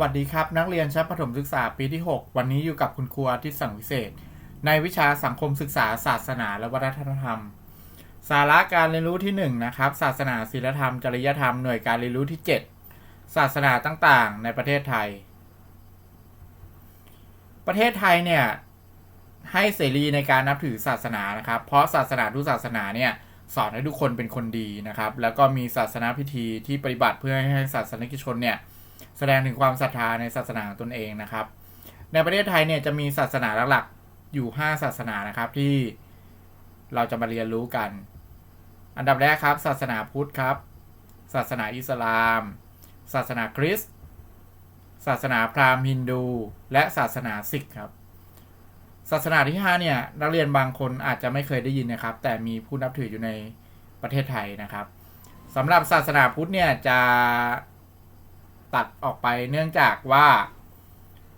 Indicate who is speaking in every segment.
Speaker 1: วัสดีครับ นักเรียนชั้นประถมศึกษาปีที่ 6 วันนี้อยู่กับคุณครูอาทิตย์สังวิเศษ ในวิชาสังคมศึกษา ศาสนาและวัฒนธรรม สาระการเรียนรู้ที่ 1 นะครับ ศาสนาศีลธรรม จริยธรรมหน่วยการเรียนรู้ที่ 7 ศาสนาต่างๆ ในประเทศไทย ประเทศไทยเนี่ยให้เสรีในการนับถือศาสนานะครับ เพราะศาสนาทุกศาสนาเนี่ยสอนให้ทุกคนเป็นคนดีนะครับ แล้วก็มีศาสนาพิธีที่ปฏิบัติเพื่อให้ศาสนิกชนเนี่ย แสดงถึงความศรัทธาในศาสนาตนเองนะครับ ในประเทศไทยเนี่ยจะมีศาสนาหลักๆอยู่ 5 ศาสนานะครับที่เราจะมาเรียนรู้กัน อันดับแรกครับ ศาสนาพุทธครับ ศาสนาอิสลาม ศาสนาคริสต์ศาสนาพราหมณ์ฮินดู และศาสนาซิกครับ ศาสนาที่5เนี่ยนักเรียนบางคนอาจจะไม่เคยได้ยินนะครับ แต่มีผู้นับถืออยู่ในประเทศไทยนะครับสำหรับศาสนาพุทธเนี่ยจะ ตัดออกไปเนื่องจากว่า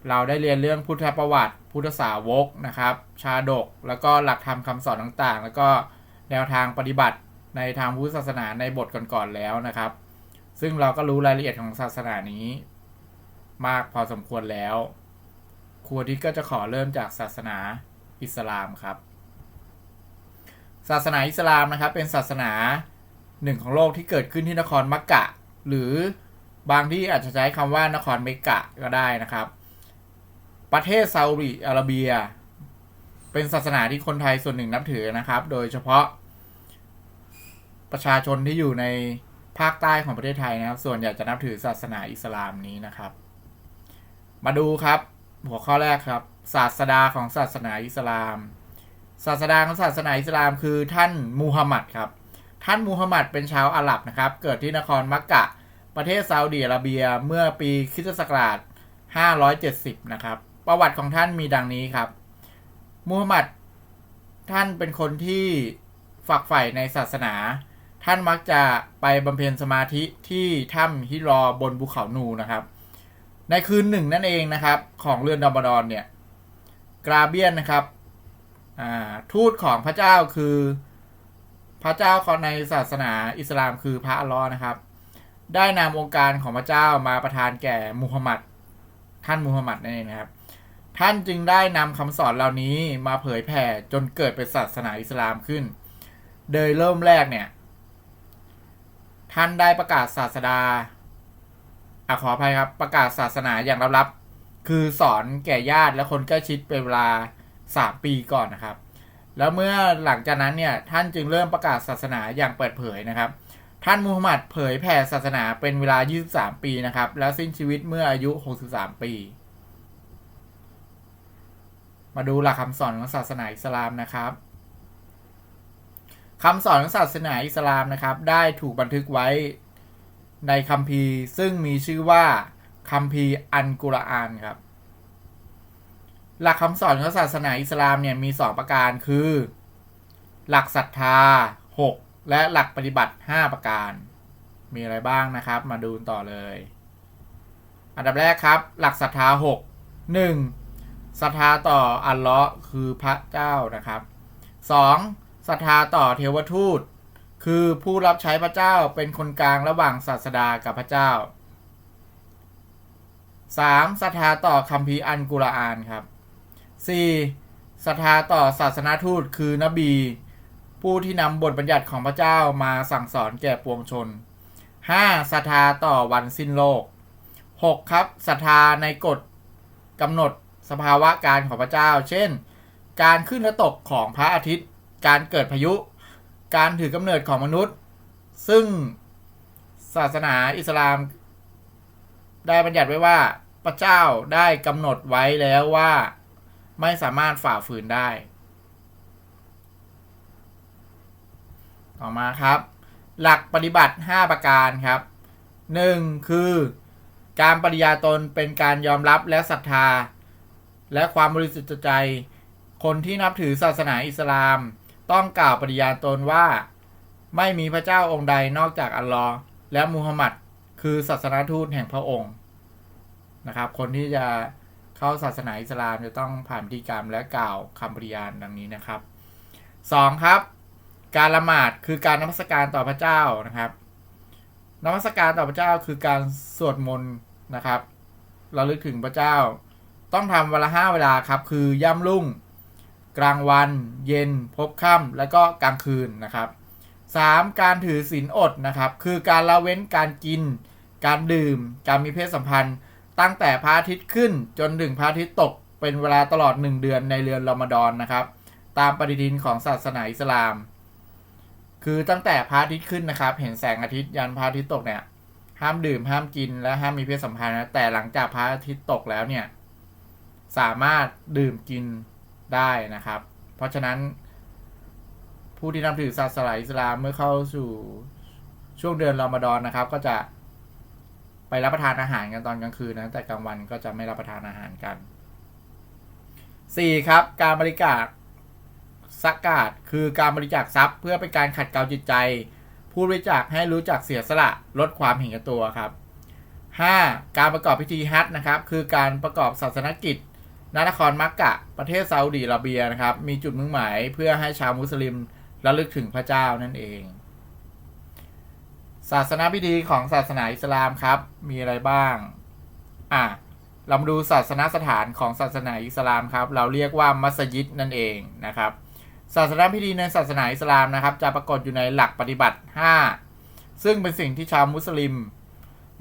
Speaker 1: เราได้เรียนเรื่องพุทธประวัติ พุทธสาวกนะครับ ชาดกแล้วก็หลักธรรมคำสอนต่างๆ แล้วก็แนวทางปฏิบัติในทางพุทธศาสนาในบทก่อนๆแล้วนะครับ ซึ่งเราก็รู้รายละเอียดของศาสนานี้ มากพอสมควรแล้วครูทิตย์ก็จะขอเริ่มจากศาสนาอิสลามครับ ศาสนาอิสลามนะครับ เป็นศาสนาหนึ่งของโลกที่เกิดขึ้นที่นครมักกะ หรือ บางที่อาจจะใช้คำว่านครเมกะก็ได้นะครับ ประเทศซาอุดิอาระเบีย เป็นศาสนาที่คนไทยส่วนหนึ่งนับถือนะครับ โดยเฉพาะ ประชาชนที่อยู่ในภาคใต้ของประเทศไทยนะครับ ส่วนใหญ่จะนับถือศาสนาอิสลามนี้นะครับ มาดูครับ หัวข้อแรกครับ ศาสดาของศาสนาอิสลาม ศาสดาของศาสนาอิสลามคือท่านมูฮัมหมัดครับ ท่านมูฮัมหมัดเป็นชาวอาหรับนะครับ เกิดที่นครมักกะ ประเทศซาอุดิอาระเบียเมื่อปีคริสตศักราช 570 นะครับ ประวัติของท่านมีดังนี้ครับมูฮัมหมัดท่านเป็นคนที่ฝักใฝ่ในศาสนา ท่านมักจะไปบำเพ็ญสมาธิที่ถ้ำฮิรอบนภูเขานูนะครับ ในคืนหนึ่งนั่นเองนะครับ ของเรือนดอมบดอนเนี่ยกราเบียนนะครับทูตของพระเจ้าคือ พระเจ้าของในศาสนาอิสลามคือพระอัลลอฮ์นะครับ ได้นำองค์การของพระเจ้ามาประทานแก่มูฮัมหมัด ท่านมูฮัมหมัดนั่นเองนะครับ ท่านจึงได้นำคำสอนเหล่านี้มาเผยแผ่จนเกิดเป็นศาสนาอิสลามขึ้น โดยเริ่มแรกเนี่ย ท่านได้ประกาศศาสดาอะขออภัยครับ ประกาศศาสนาอย่างลับๆ คือสอนแก่ญาติและคนใกล้ชิดเป็นเวลาสามปีก่อนนะครับ แล้วเมื่อหลังจากนั้นเนี่ย ท่านจึงเริ่มประกาศศาสนาอย่างเปิดเผยนะครับ ท่านมูฮัมหมัดเผยแผ่ศาสนาเป็นเวลา 23 ปีนะครับ แล้วสิ้นชีวิตเมื่ออายุ 63 ปี มาดูหลักคำสอนของศาสนาอิสลามนะครับคำสอนของศาสนาอิสลามนะครับ ได้ถูกบันทึกไว้ในคัมภีร์ ซึ่งมีชื่อว่าคัมภีร์อันกุรอานครับ หลักคำสอนของศาสนาอิสลามเนี่ยมี 2 ประการคือ หลักศรัทธา 6 และหลักปฏิบัติ 5 ประการ มีอะไรบ้างนะครับ มาดูต่อเลย อันดับแรกครับ หลักศรัทธา 6 1. ศรัทธาต่ออัลเลาะห์คือพระเจ้านะครับ 2. ศรัทธาต่อเทวทูต คือผู้รับใช้พระเจ้าเป็นคนกลางระหว่างศาสดากับพระเจ้า 3. ศรัทธาต่อคัมภีร์อันกุรอานครับ 4. ศรัทธาต่อศาสนาทูตคือนบี ผู้ที่นำบทบัญญัติของพระเจ้ามาสั่งสอนแก่ปวงชน 5. ศรัทธาต่อวันสิ้นโลก 6. ครับศรัทธาในกฎกำหนดสภาวะการของพระเจ้า เช่น การขึ้นและตกของพระอาทิตย์ การเกิดพายุ การถือกำเนิดของมนุษย์ ซึ่งศาสนาอิสลาม ได้บัญญัติไว้ว่าพระเจ้าได้กำหนดไว้แล้วว่า ไม่สามารถฝ่าฝืนได้ ต่อมาครับ หลักปฏิบัติ 5 ประการครับ 1. คือ การปฏิญาตนเป็นการยอมรับและศรัทธา และความบริสุทธิ์ใจ คนที่นับถือศาสนาอิสลาม ต้องกล่าวปฏิญาตนว่า ไม่มีพระเจ้าองค์ใดนอกจากอัลลอฮ์และมูฮัมหมัดคือศาสนาทูตแห่งพระองค์นะครับ คนที่จะเข้าศาสนาอิสลามจะต้องผ่านพิธีกรรมและกล่าวคำปฏิญาณดังนี้นะครับ 2. ครับ การละหมาดคือการนมัสการต่อพระเจ้านะครับนมัสการต่อพระเจ้าคือการสวดมนต์นะครับ เระลึกถึงพระเจ้า ต้องทำวันละห้าเวลาครับ คือย่ำรุ่ง กลางวัน เย็น พบค่ำและก็กลางคืนนะครับ 3. การถือศีลอดนะครับ คือการละเว้นการกิน การดื่ม การมีเพศสัมพันธ์ ตั้งแต่พระอาทิตย์ขึ้นจนถึงพระอาทิตย์ตก เป็นเวลาตลอด 1 เดือนในเดือนรอมฎอนนะครับ ตามปฏิทินของศาสนาอิสลาม คือตั้งแต่พระอาทิตย์ขึ้นนะครับ เห็นแสงอาทิตย์ยันพระอาทิตย์ตกเนี่ย ห้ามดื่มห้ามกินและห้ามมีเพศสัมพันธ์นะแต่หลังจากพระอาทิตย์ตกแล้วเนี่ย สามารถดื่มกินได้นะครับ เพราะฉะนั้น ผู้ที่นับถือศาสนาอิสลามเมื่อเข้าสู่ช่วงเดือนรอมฎอนนะครับ ก็จะไปรับประทานอาหารกันตอนกลางคืนนะแต่กลางวันก็จะไม่รับประทานอาหารกัน 4. ครับ การบริจาค สักกาดคือการบริจาคทรัพย์เพื่อเป็นการขัดเกลาจิตใจ ผู้บริจาคให้รู้จักเสียสละลดความเห็นแก่ตัวครับ 5. การประกอบพิธีฮัจญ์นะครับ คือการประกอบศาสนกิจนครมักกะ ประเทศซาอุดีอาระเบียนะครับ มีจุดมุ่งหมายเพื่อให้ชาวมุสลิมระลึกถึงพระเจ้านั่นเอง ศาสนาพิธีของศาสนาอิสลามครับ มีอะไรบ้าง อะ เรามาดูศาสนสถานของศาสนาอิสลามครับ เราเรียกว่ามัสยิดนั่นเองนะครับ ศาสนาพิธีในศาสนาอิสลามนะครับ จะปรากฏอยู่ในหลักปฏิบัติ 5 ซึ่งเป็นสิ่งที่ชาวมุสลิม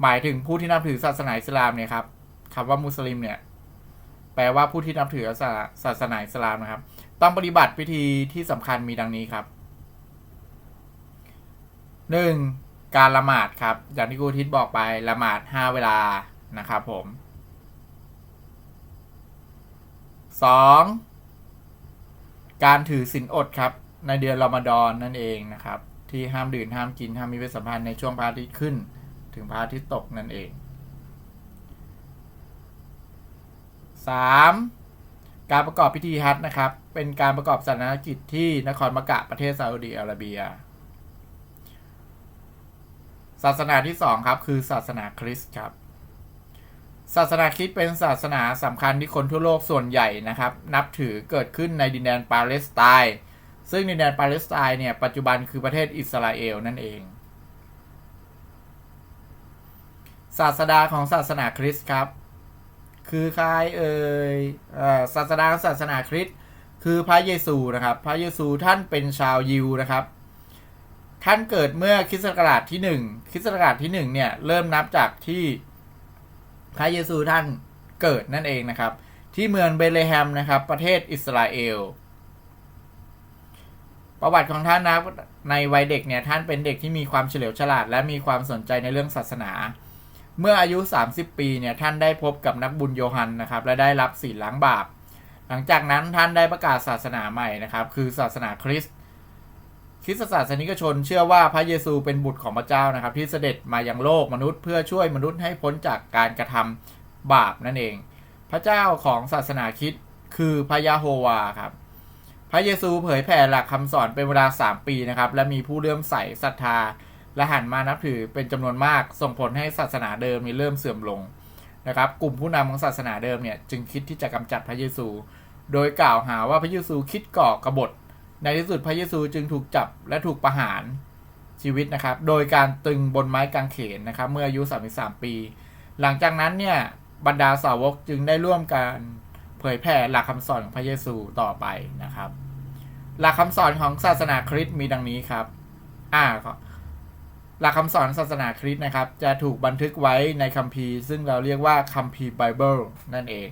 Speaker 1: หมายถึงผู้ที่นับถือศาสนาอิสลามเนี่ยครับคำว่ามุสลิมเนี่ยแปลว่าผู้ที่นับถือศาสนาอิสลามนะครับ ต้องปฏิบัติพิธีที่สำคัญมีดังนี้ครับ 1. การละหมาดครับ อย่างที่ครูทิศบอกไปละหมาด 5 เวลานะครับผม 2. การถือศีลอดครับ ในเดือนรอมฎอนนั่นเองนะครับ ที่ห้ามดื่มห้ามกินห้ามมีเพศสัมพันธ์ในช่วงพระอาทิตย์ขึ้น ถึงพระอาทิตย์ตกนั่นเอง 3. การประกอบพิธีฮัจนะครับ เป็นการประกอบศาสนกิจที่นครมักกะประเทศซาอุดีอาระเบีย ศาสนาที่ 2 ครับ คือศาสนาคริสต์ครับ ศาสนาคริสต์เป็นศาสนาสำคัญที่คนทั่วโลกส่วนใหญ่นะครับ นับถือเกิดขึ้นในดินแดนปาเลสไตน์ซึ่งดินแดนปาเลสไตน์เนี่ยปัจจุบันคือประเทศอิสราเอลนั่นเอง ศาสดาของศาสนาคริสต์ครับ คือใครเอ่ยศาสดาศาสนาคริสต์คือพระเยซูนะครับ พระเยซูท่านเป็นชาวยิวนะครับ ท่านเกิดเมื่อคริสตศักราชที่หนึ่งคริสตศักราชที่หนึ่งเนี่ยเริ่มนับจากที่ พระเยซูท่านเกิดนั่นเองนะครับ ที่เมืองเบเลแฮมนะครับ ประเทศอิสราเอล ประวัติของท่านนะในวัยเด็กเนี่ยท่านเป็นเด็กที่มีความเฉลียวฉลาด และมีความสนใจในเรื่องศาสนา เมื่ออายุ 30 ปีเนี่ยท่านได้พบกับนักบุญโยฮันนะครับ และได้รับศีลล้างบาป หลังจากนั้นท่านได้ประกาศศาสนาใหม่นะครับ คือศาสนาคริสต์ คริสตศาสนิกชนเชื่อว่าพระเยซูเป็นบุตรของพระเจ้านะครับ ที่เสด็จมายังโลกมนุษย์ เพื่อช่วยมนุษย์ให้พ้นจากการกระทำบาปนั่นเอง พระเจ้าของศาสนาคริสต์คือพระยาโฮวาครับ พระเยซูเผยแผ่หลักคำสอนเป็นเวลา 3 ปีนะครับ และมีผู้เลื่อมใสศรัทธา และหันมานับถือเป็นจำนวนมาก ส่งผลให้ศาสนาเดิมมีเริ่มเสื่อมลงนะครับ กลุ่มผู้นำของศาสนาเดิมเนี่ยจึงคิดที่จะกำจัดพระเยซู โดยกล่าวหาว่าพระเยซูคิดก่อกบฏ ในที่สุดพระเยซูจึงถูกจับและถูกประหารชีวิตนะครับ โดยการตึงบนไม้กางเขนนะครับ เมื่ออายุ 33 ปี หลังจากนั้นเนี่ยบรรดาสาวกจึงได้ร่วมกันเผยแผ่หลักคำสอนของพระเยซูต่อไปนะครับ หลักคำสอนของศาสนาคริสต์มีดังนี้ครับ อ่าหลักคำสอนศาสนาคริสต์นะครับ จะถูกบันทึกไว้ในคัมภีร์ ซึ่งเราเรียกว่าคัมภีร์ไบเบิลนั่นเอง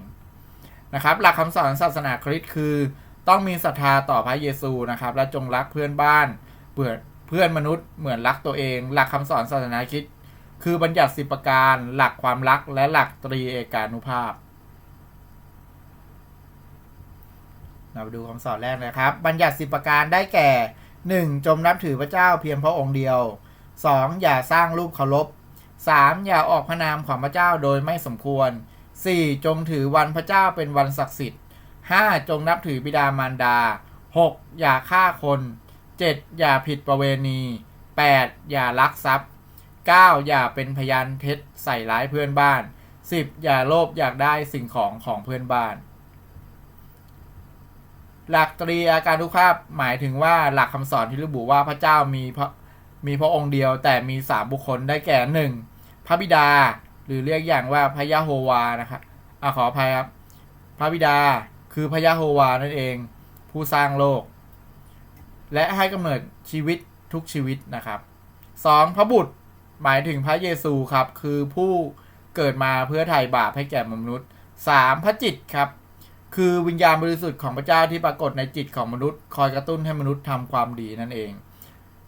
Speaker 1: นะครับ หลักคำสอนศาสนาคริสต์คือ ต้องมีศรัทธาต่อพระเยซูนะครับ และจงรักเพื่อนบ้านเพื่อเพื่อนมนุษย์เหมือนรักตัวเอง หลักคำสอนศาสนาคริสต์คือบัญญัติสิบประการ หลักความรักและหลักตรีเอกานุภาพเราไปดูคำสอนแรกเลยครับ บัญญัติสิบประการได้แก่ 1. จมนับถือพระเจ้าเพียงพระองค์เดียว 2. อย่าสร้างรูปเคารพ 3. อย่าออกพระนามของพระเจ้าโดยไม่สมควร 4. จงถือวันพระเจ้าเป็นวันศักดิ์สิทธิ์ 5. จงนับถือบิดามารดา 6. อย่าฆ่าคน 7. อย่าผิดประเวณี 8. อย่าลักทรัพย์ 9. อย่าเป็นพยานเท็จใส่ร้ายเพื่อนบ้าน 10. อย่าโลภอยากได้สิ่งของของเพื่อนบ้าน หลักตรีอาการทุกภาพหมายถึงว่าหลักคำสอนที่ระบุว่าพระเจ้ามีพระมีพระองค์เดียวแต่มีสามบุคคลได้แก่หนึ่งพระบิดาหรือเรียกอย่างว่าพระยะโฮวานะครับอะขออภัยครับ พระบิดา คือพระยะโฮวานั่นเอง ผู้สร้างโลก และให้กำเนิดชีวิตทุกชีวิตนะครับสองพระบุตรหมายถึงพระเยซูครับ คือผู้เกิดมาเพื่อไถ่บาปให้แก่มนุษย์สามพระจิตครับ คือวิญญาณบริสุทธิ์ของพระเจ้าที่ปรากฏในจิตของมนุษย์ คอยกระตุ้นให้มนุษย์ทำความดีนั่นเอง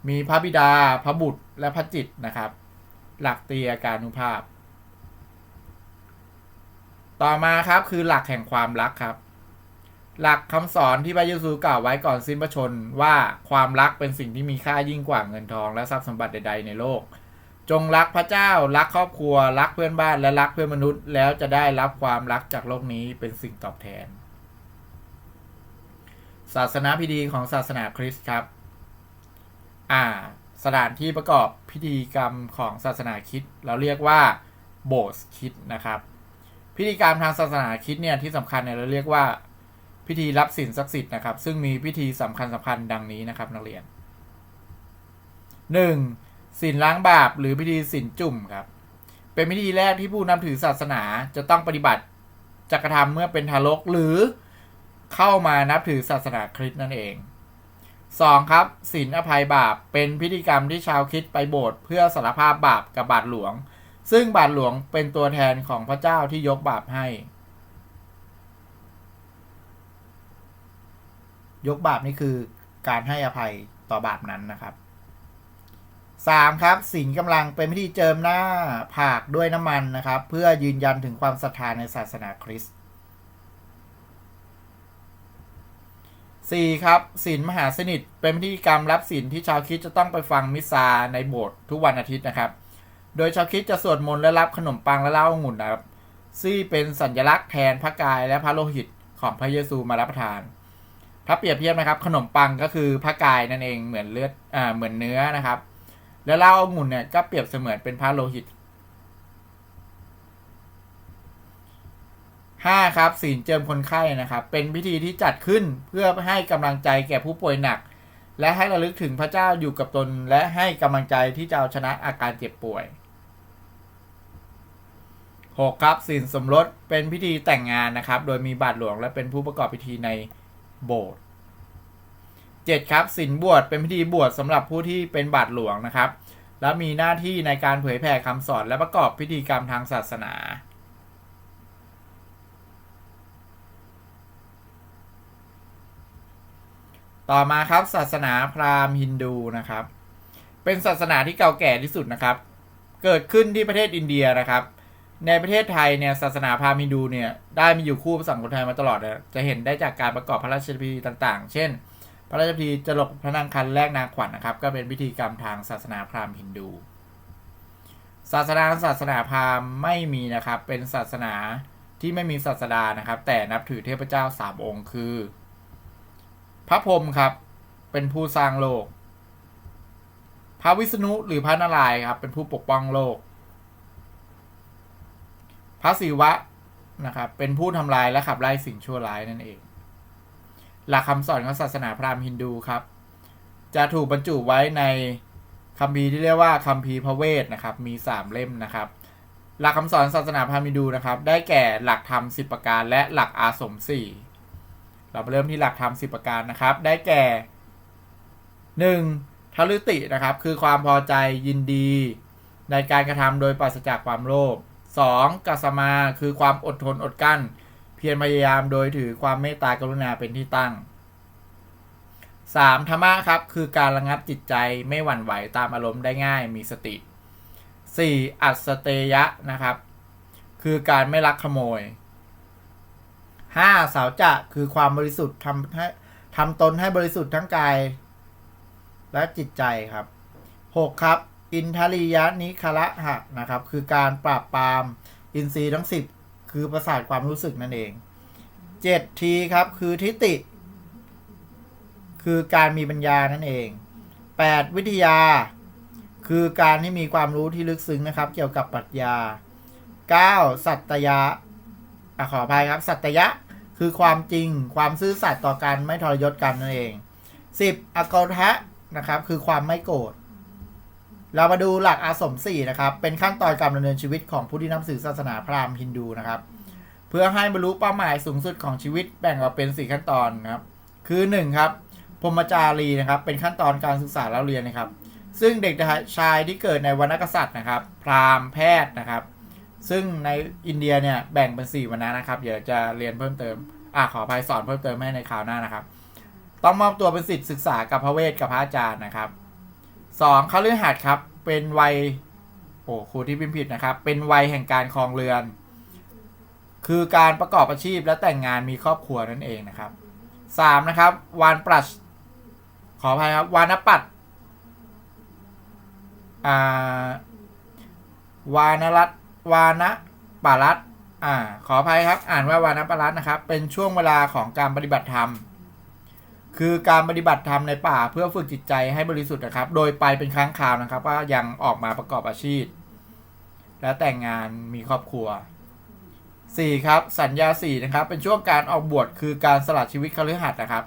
Speaker 1: มีพระบิดา พระบุตรและพระจิตนะครับ หลักเตียการุภาพ ต่อมาครับคือหลักแห่งความรักครับ หลักคำสอนที่พระเยซูกล่าวไว้ก่อนสิ้นพระชนว่าความรักเป็นสิ่งที่มีค่ายิ่งกว่าเงินทองและทรัพย์สมบัติใด ๆ ในโลก จงรักพระเจ้ารักครอบครัว รักเพื่อนบ้านและรักเพื่อนมนุษย์ แล้วจะได้รับความรักจากโลกนี้เป็นสิ่งตอบแทน ศาสนาพิธีของศาสนาคริสต์ครับ อ่า สถานที่ประกอบพิธีกรรมของศาสนาคริดเราเรียกว่าโบสถ์คริดนะครับพิธีกรรมทางศาสนาคริดเนี่ยที่สำคัญเนี่ยเราเรียกว่า พิธีรับสินศักดิ์สิทธิ์นะครับ ซึ่งมีพิธีสำคัญสำคัญดังนี้นะครับ นักเรียน 1. สินล้างบาปหรือพิธีสินจุ่มครับ เป็นพิธีแรกที่ผู้นับถือศาสนาจะต้องปฏิบัติจักรทำเมื่อเป็นทารกหรือเข้ามานับถือศาสนาคริสต์นั่นเอง 2. ครับศีลอภัยบาปเป็นพิธีกรรมที่ชาวคริดไปโบสถ์เพื่อสารภาพบาปกับบาทหลวง ซึ่งบาทหลวงเป็นตัวแทนของพระเจ้าที่ยกบาปให้ ยกบาปนี่คือการให้อภัยต่อบาปนั้นนะครับ 3. ครับศีลกำลังเป็นพิธีเจิมหน้าผากด้วยน้ำมันนะครับ เพื่อยืนยันถึงความศรัทธาในศาสนาคริสต์ 4. ครับศีลมหาสนิทเป็นพิธีกรรมรับศีลที่ชาวคริสต์จะต้องไปฟังมิสซาในโบสถ์ทุกวันอาทิตย์นะครับ โดยชาวคริสต์จะสวดมนต์และรับขนมปังและเหล้าองุ่นนะครับซึ่งเป็นสัญลักษณ์แทนพระกายและพระโลหิตของพระเยซูมารับประทาน ถ้าเปรียบเทียบนะครับ ขนมปังก็คือพระกายนั่นเองเหมือนเลือดอ่าเหมือนเนื้อนะครับ แล้วเหล้าองุ่นเนี่ยก็เปรียบเสมือนเป็นพระโลหิต 5. ครับศีลเจิมคนไข้นะครับ เป็นพิธีที่จัดขึ้นเพื่อให้กำลังใจแก่ผู้ป่วยหนัก และให้ระลึกถึงพระเจ้าอยู่กับตน และให้กำลังใจที่จะเอาชนะอาการเจ็บป่วย 6. ครับศีลสมรสเป็นพิธีแต่งงานนะครับ โดยมีบาทหลวงและเป็นผู้ประกอบพิธีใน โบสถ์ 7. ครับศีลบวชเป็นพิธีบวชสำหรับผู้ที่เป็นบาทหลวงนะครับ และมีหน้าที่ในการเผยแผ่คำสอนและประกอบพิธีกรรมทางศาสนาต่อมาครับศาสนาพราหมณ์ฮินดูนะครับ เป็นศาสนาที่เก่าแก่ที่สุดนะครับ เกิดขึ้นที่ประเทศอินเดียนะครับ ในประเทศไทยเนี่ยศาสนาพราหมณ์ฮินดูเนี่ยได้มีอยู่คู่ประสังคนไทยมาตลอดนะจะเห็นได้จากการประกอบพระราชพิธีต่างๆ เช่น พระราชพิธีจรดพระนางคันแรกนาขวัญนนะครับ ก็เป็นพิธีกรรมทางศาสนาพราหมณ์ฮินดู ศาสนาศาสนาพราหมณ์ไม่มีนะครับ เป็นศาสนาที่ไม่มีศาสดานะครับ แต่นับถือเทพเจ้าสามองค์คือ พระพรหมครับ เป็นผู้สร้างโลก พระวิษณุหรือพระนารายณ์ครับ เป็นผู้ปกป้องโลก ระศิวะนะครับเป็นผู้ทำลายและขับไล่สิ่งชั่วร้ายนั่นเอง หลักคำสอนของศาสนาพราหมณ์ฮินดูครับ จะถูกบรรจุไว้ในคัมภีร์ที่เรียกว่าคัมภีร์พระเวทนะครับ มีสามเล่มนะครับ หลักคำสอนศาสนาพราหมณ์ฮินดูนะครับ ได้แก่หลักธรรมสิบประการและหลักอาสมสี่เราเริ่มที่หลักธรรมสิบประการนะครับ ได้แก่หนึ่งทลุตินะครับ คือความพอใจยินดี ในการกระทำโดยปราศจากความโลภ สองกัสมาคือความอดทนอดกั้น เพียรพยายามโดยถือความเมตตากรุณาเป็นที่ตั้ง 3. ธรรมะครับ คือการระงับจิตใจไม่หวั่นไหวตามอารมณ์ได้ง่ายมีสติ 4. อัสเตยะนะครับ คือการไม่ลักขโมย 5. สาวจะคือความบริสุทธิ์ทำให้ทำตนให้บริสุทธิ์ทั้งกาย และจิตใจครับ 6. ครับ อินทริยนิคละหะนะครับ คือการปราบปรามอินทรีย์ทั้ง 10 คือประสาทความรู้สึกนั่นเอง 7. ทีครับคือทิฏฐิคือการมีปัญญานั่นเอง 8. วิทยา คือการที่มีความรู้ที่ลึกซึ้งนะครับ เกี่ยวกับปรัชญา 9. สัตยะอขออภัยครับ สัตยะคือความจริงความซื่อสัตย์ต่อกันไม่ทรยศกันนั่นเอง 10. อโกทะนะครับ คือความไม่โกรธ เรามาดูหลักอาสมสี่นะครับ เป็นขั้นตอนการดำเนินชีวิตของผู้ที่นับถือศาสนาพราหมณ์ฮินดูนะครับ เพื่อให้บรรลุเป้าหมายสูงสุดของชีวิตแบ่งออกเป็นสี่ขั้นตอนนะครับ คือหนึ่งครับพรมจารีนะครับ เป็นขั้นตอนการศึกษาแล้วเรียนนะครับ ซึ่งเด็กชายที่เกิดในวรรณกษัตริย์นะครับ พราหมณ์แพทย์นะครับ ซึ่งในอินเดียเนี่ยแบ่งเป็นสี่วรรณะนะครับ เดี๋ยวจะเรียนเพิ่มเติมอ่าขออภัยสอนเพิ่มเติมให้ในคราวหน้านะครับ ต้องมอบตัวเป็นสิทธิศึกษากับพระเวทกับพระอาจารย์นะครับ สองเขาเลือหัดครับ เป็นวัยโอ้ครูที่พิมพ์ผิดนะครับ เป็นวัยแห่งการครองเรือน คือการประกอบอาชีพและแต่งงานมีครอบครัวนั่นเองนะครับสามนะครับ วานปรัชขออภัยครับวานปัดอ่าวานรัตวานะปารัตอ่าขออภัยครับ อ่านว่าวานปารัตนะครับ เป็นช่วงเวลาของการปฏิบัติธรรม คือการปฏิบัติธรรมในป่าเพื่อฝึกจิตใจให้บริสุทธิ์นะครับ โดยไปเป็นครั้งคราวนะครับ ว่ายังออกมาประกอบอาชีพ และแต่งงานมีครอบครัว 4. ครับ สัญญา4นะครับ เป็นช่วงการออกบวชคือการสละชีวิตคฤหัสถ์นะครับ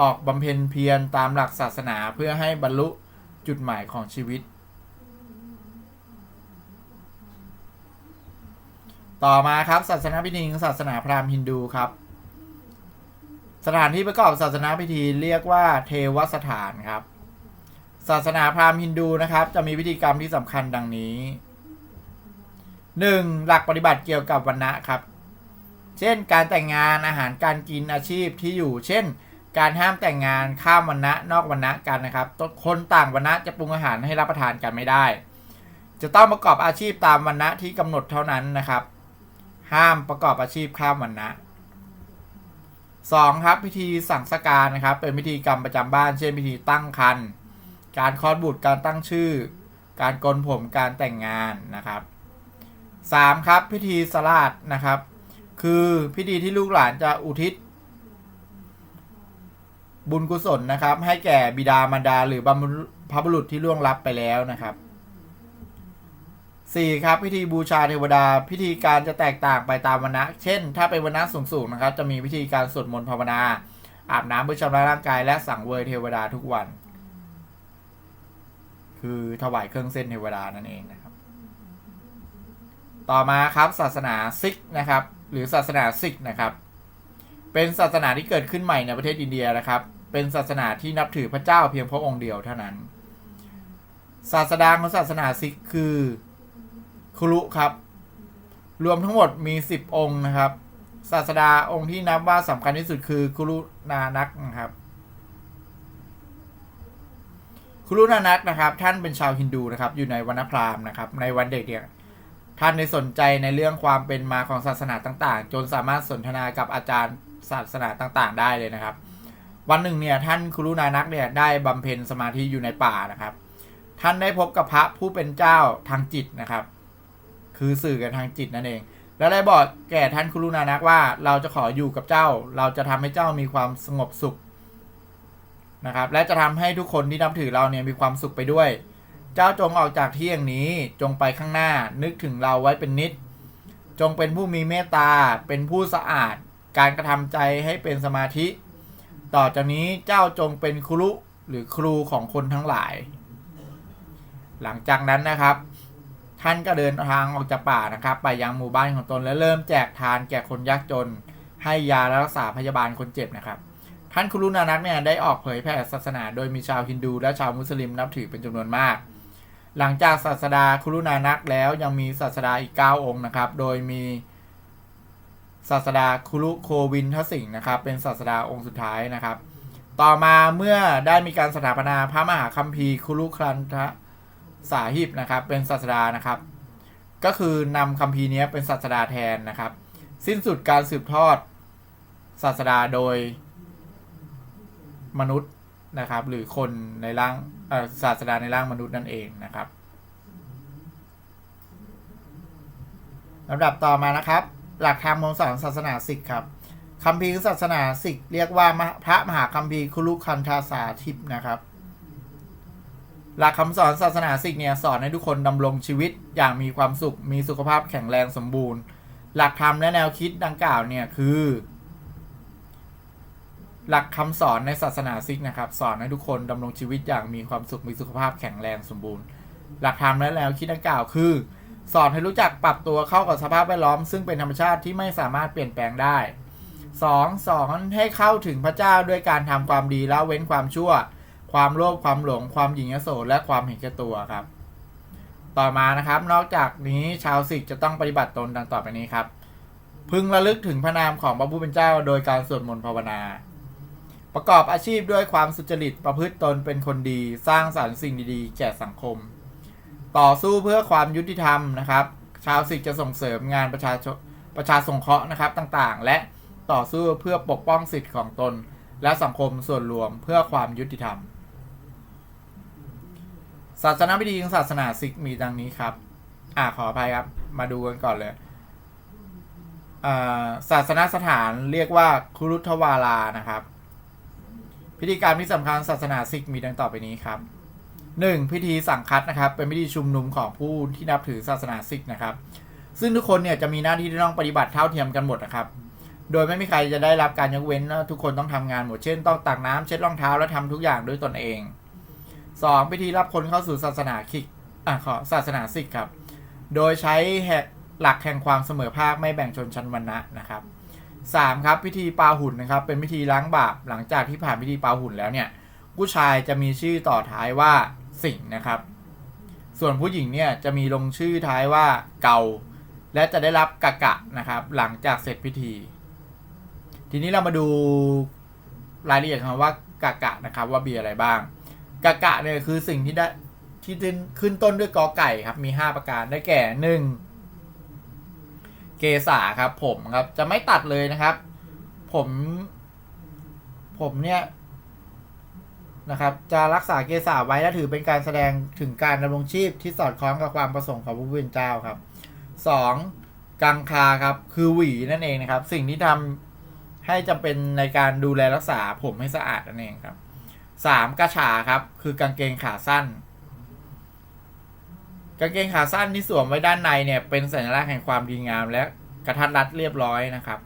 Speaker 1: ออกบำเพ็ญเพียรตามหลักศาสนาเพื่อให้บรรลุจุดหมายของชีวิต ต่อมาครับ ศาสนาพิธีของศาสนาพราหมณ์ฮินดูครับ สถานที่ประกอบศาสนาพิธีเรียกว่าเทวสถานครับ ศาสนาพราหมณ์ฮินดูนะครับ จะมีพิธีกรรมที่สำคัญดังนี้ 1. หลักปฏิบัติเกี่ยวกับวันณะครับ เช่น การแต่งงานอาหารการกินอาชีพที่อยู่ เช่น การห้ามแต่งงานข้ามวันณะนอกวันณะกันนะครับคนต่างวันณะจะปรุงอาหารให้รับประทานกันไม่ได้ จะต้องประกอบอาชีพตามวันณะที่กำหนดเท่านั้นนะครับ ห้ามประกอบอาชีพข้ามวันณะ 2. ครับพิธีสังสการนะครับ เป็นพิธีกรรมประจำบ้าน เช่นพิธีตั้งครรภ์การคลอดบุตรการตั้งชื่อ การโกนผมการแต่งงานนะครับ 3. ครับพิธีสลาดนะครับ คือพิธีที่ลูกหลานจะอุทิศ บุญกุศลนะครับ ให้แก่บิดามารดาหรือบรรพบุรุษที่ล่วงลับไปแล้วนะครับ 4. ครับพิธีบูชาเทวดา พิธีการจะแตกต่างไปตามวันนะเช่น ถ้าเป็นวันนะสูงๆนะครับ จะมีพิธีการสวดมนต์ภาวนา อาบน้ำเพื่อชำระร่างกาย และสั่งเวยเทวดาทุกวัน คือถวายเครื่องเส้นเทวดานั่นเองนะครับ ต่อมาครับศาสนาซิกนะครับ หรือศาสนาซิกนะครับ เป็นศาสนาที่เกิดขึ้นใหม่ในประเทศอินเดียนะครับ เป็นศาสนาที่นับถือพระเจ้าเพียงพระองค์เดียวเท่านั้น ศาสดาของศาสนาซิกคือ ครุครับ รวมทั้งหมดมี 10 องค์นะครับ ศาสดาองค์ที่นับว่าสำคัญที่สุดคือครุนานักนะครับครุนานักนะครับ ท่านเป็นชาวฮินดูนะครับ อยู่ในวันพราหมณ์นะครับ ในวันเด็กเนี่ยท่านได้สนใจในเรื่องความเป็นมาของศาสนาต่างๆ จนสามารถสนทนากับอาจารย์ศาสนาต่างๆ ได้เลยนะครับ วันหนึ่งเนี่ยท่านครุนานักเนี่ยได้บำเพ็ญสมาธิอยู่ในป่านะครับ ท่านได้พบกับพระผู้เป็นเจ้าทางจิตนะครับ คือสื่อกันทางจิตนั่นเอง แล้วได้บอกแก่ท่านคุรุนานักว่าเราจะขออยู่กับเจ้า เราจะทำให้เจ้ามีความสงบสุขนะครับ และจะทำให้ทุกคนที่นับถือเราเนี่ยมีความสุขไปด้วย เจ้าจงออกจากที่อย่างนี้จงไปข้างหน้า นึกถึงเราไว้เป็นนิด จงเป็นผู้มีเมตตา เป็นผู้สะอาด การกระทำใจให้เป็นสมาธิ ต่อจากนี้เจ้าจงเป็นครุหรือครูของคนทั้งหลาย หลังจากนั้นนะครับ ท่านก็เดินทางออกจากป่านะครับ ไปยังหมู่บ้านของตนและเริ่มแจกทานแก่คนยากจน ให้ยาและรักษาพยาบาลคนเจ็บนะครับ ท่านคุรุนานักเนี่ยได้ออกเผยแผ่ศาสนา โดยมีชาวฮินดูและชาวมุสลิมนับถือเป็นจำนวนมาก หลังจากศาสดาคุรุนานักแล้วยังมีศาสดาอีก 9 องค์นะครับ โดยมีศาสดาคุรุโควินทสิงห์นะครับ เป็นศาสดาองค์สุดท้ายนะครับ ต่อมาเมื่อได้มีการสถาปนาพระมหาคัมภีร์คุรุครันทะ สาหิบนะครับ เป็นศาสดานะครับ ก็คือนำคัมภีร์นี้เป็นศาสดาแทนนะครับ สิ้นสุดการสืบทอดศาสดาโดยมนุษย์นะครับ หรือคนในร่างศาสดาในร่างมนุษย์นั่นเองนะครับลำดับต่อมานะครับ หลักธรรมของสอนศาสนาสิกครับคัมภีร์ศาสนาสิกเรียกว่าพระมหาคัมภีร์คุลุคันธาสาทิปนะครับ หลักคำสอนศาสนาสิกเนี่ยสอนให้ทุกคนดำรงชีวิตอย่างมีความสุข มีสุขภาพแข็งแรงสมบูรณ์ หลักธรรมและแนวคิดดังกล่าวเนี่ยคือ หลักคำสอนในศาสนาซิกนะครับ สอนให้ทุกคนดำรงชีวิตอย่างมีความสุขมีสุขภาพแข็งแรงสมบูรณ์ หลักธรรมและแนวคิดดังกล่าวคือ สอนให้รู้จักปรับตัวเข้ากับสภาพแวดล้อม ซึ่งเป็นธรรมชาติที่ไม่สามารถเปลี่ยนแปลงได้ 2. สอนให้เข้าถึงพระเจ้าด้วยการทำความดีละเว้นความชั่ว ความโลภความหลงความหยิ่งยโสและความเห็นแก่ตัวครับ ต่อมานะครับ นอกจากนี้ชาวสิกจะต้องปฏิบัติตนดังต่อไปนี้ครับ พึงระลึกถึงพระนามของพระผู้เป็นเจ้า โดยการสวดมนต์ภาวนา ประกอบอาชีพด้วยความสุจริตประพฤติตนเป็นคนดี สร้างสรรค์สิ่งดีๆ แก่สังคม ต่อสู้เพื่อความยุติธรรมนะครับ ชาวสิกจะส่งเสริมงานประชาชนประชาสงเคราะห์นะครับต่างๆ และต่อสู้เพื่อปกป้องสิทธิ์ของตน และสังคมส่วนรวมเพื่อความยุติธรรม ศาสนาพิธีของศาสนาสิกมีดังนี้ครับ อ่าขออภัยครับ มาดูกันก่อนเลยศาสนสถานเรียกว่าคุรุทวาลานะครับ พิธีการที่สำคัญศาสนาสิกมีดังต่อไปนี้ครับ 1. พิธีสังคัตนะครับ เป็นพิธีชุมนุมของผู้ที่นับถือศาสนาสิกนะครับ ซึ่งทุกคนเนี่ยจะมีหน้าที่ที่ต้องปฏิบัติเท่าเทียมกันหมดนะครับ โดยไม่มีใครจะได้รับการยกเว้นและทุกคนต้องทำงานหมดเช่น ต้องตักน้ำเช็ดรองเท้าและทำทุกอย่างด้วยตนเอง 2. พิธีรับคนเข้าสู่ศาสนาคิกอะขอศาสนาสิกครับ โดยใช้หลักแห่งความเสมอภาคไม่แบ่งชนชั้นวรรณะนะครับ 3. ครับพิธีปาหุ่นนะครับ เป็นพิธีล้างบาปหลังจากที่ผ่านพิธีปาหุ่นแล้วเนี่ยผู้ชายจะมีชื่อต่อท้ายว่าสิงนะครับ ส่วนผู้หญิงเนี่ยจะมีลงชื่อท้ายว่าเกา และจะได้รับกะกะนะครับ หลังจากเสร็จพิธี ทีนี้เรามาดูรายละเอียดคำว่ากะกะนะครับ ว่ามีอะไรบ้าง กะกะเนี่ยคือสิ่งที่ได้ที่ขึ้นต้นด้วยกอไก่ครับมี 5 ประการได้แก่หนึ่งเกษาครับ ผมครับจะไม่ตัดเลยนะครับ ผม ผมเนี่ยนะครับ จะรักษาเกษาไว้และถือเป็นการแสดงถึงการดำรงชีพที่สอดคล้องกับความประสงค์ของพระผู้เป็นเจ้าครับสองกังคาครับ คือหวีนั่นเองนะครับ สิ่งที่ทำให้จำเป็นในการดูแลรักษาผมให้สะอาดนั่นเองครับ สามกระฉาครับ คือกางเกงขาสั้น กางเกงขาสั้นที่สวมไว้ด้านในเนี่ย เป็นสัญลักษณ์แห่งความดีงามและกระทัดรัดเรียบร้อยนะครับ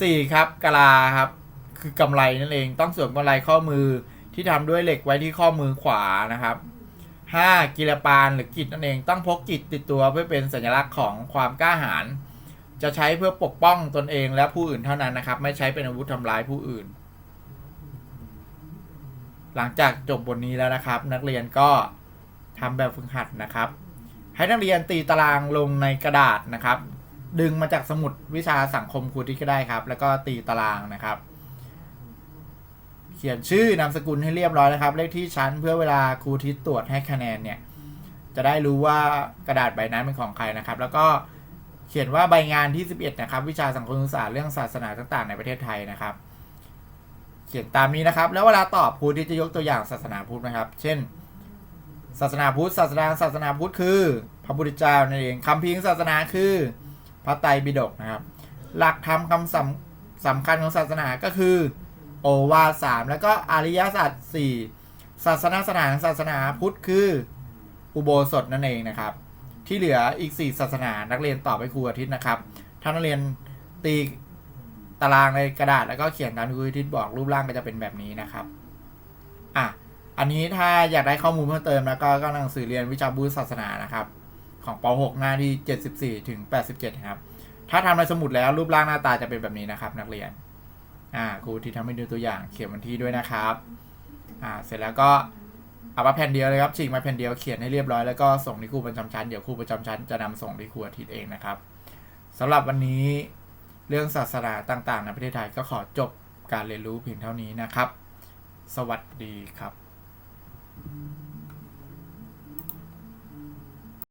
Speaker 1: สี่ครับกะลาครับ คือกำไรนั่นเองต้องสวมกำไรข้อมือที่ทำด้วยเหล็กไว้ที่ข้อมือขวานะครับห้ากิรปานหรือกิจนั่นเองต้องพกกิจติดตัวเพื่อเป็นสัญลักษณ์ของความกล้าหาญจะใช้เพื่อปกป้องตนเองและผู้อื่นเท่านั้นนะครับ ไม่ใช้เป็นอาวุธทำร้ายผู้อื่น หลังจากจบบทนี้แล้วนะครับ นักเรียนก็ทำแบบฝึกหัดนะครับ ให้นักเรียนตีตารางลงในกระดาษนะครับ ดึงมาจากสมุดวิชาสังคมครูที่ก็ได้ครับ แล้วก็ตีตารางนะครับ เขียนชื่อนามสกุลให้เรียบร้อยนะครับ เลขที่ชั้นเพื่อเวลาครูทิศตรวจให้คะแนนเนี่ยจะได้รู้ว่ากระดาษใบนั้นเป็นของใครนะครับ แล้วก็เขียนว่าใบงานที่ 11 นะครับ วิชาสังคมศึกษาเรื่องศาสนาต่างๆ ในประเทศไทยนะครับ เขียนตามนี้นะครับ แล้วเวลาตอบครูที่จะยกตัวอย่างศาสนาพุทธนะครับ เช่น ศาสนาพุทธศาสนาศาสนาพุทธคือ พระพุทธเจ้านั่นเองคำพิงศาสนาคือพระไตรปิฎกนะครับ หลักธรรมคำสำสำคัญของศาสนาก็คือ โอวาสามแล้วก็อริยสัจสี่ศาสนาสถานศาสนาพุทธคือ อุโบสถนั่นเองนะครับ ที่เหลืออีก 4 ศาสนานักเรียนตอบไปครูอาทิตย์นะครับ ถ้านักเรียนตี ตารางในกระดาษแล้วก็เขียนตามที่ครูทิตย์บอกรูปร่างก็จะเป็นแบบนี้นะครับ อะ อันนี้ถ้าอยากได้ข้อมูลเพิ่มเติมแล้วก็ก็หนังสือเรียนวิชาพุทธศาสนานะครับ ของป .6 หน้าที่ 74 ถึง 87 ครับ ถ้าทำในสมุดแล้วรูปร่างหน้าตาจะเป็นแบบนี้นะครับ นักเรียน อ่าครูที่ทำให้ดูตัวอย่างเขียนวันที่ด้วยนะครับ อ่า เสร็จแล้วก็เอามาแผ่นเดียวเลยครับฉีกมาแผ่นเดียวเขียนให้เรียบร้อยแล้วก็ส่งที่ครูประจำชั้นเดี๋ยวครูประจำชั้นจะนำส่งที่ครูอาทิตย์เองนะครับสำหรับวันนี้ เรื่องศาสนาต่างๆ ในประเทศไทยก็ขอจบการเรียนรู้เพียงเท่านี้นะครับ สวัสดีครับ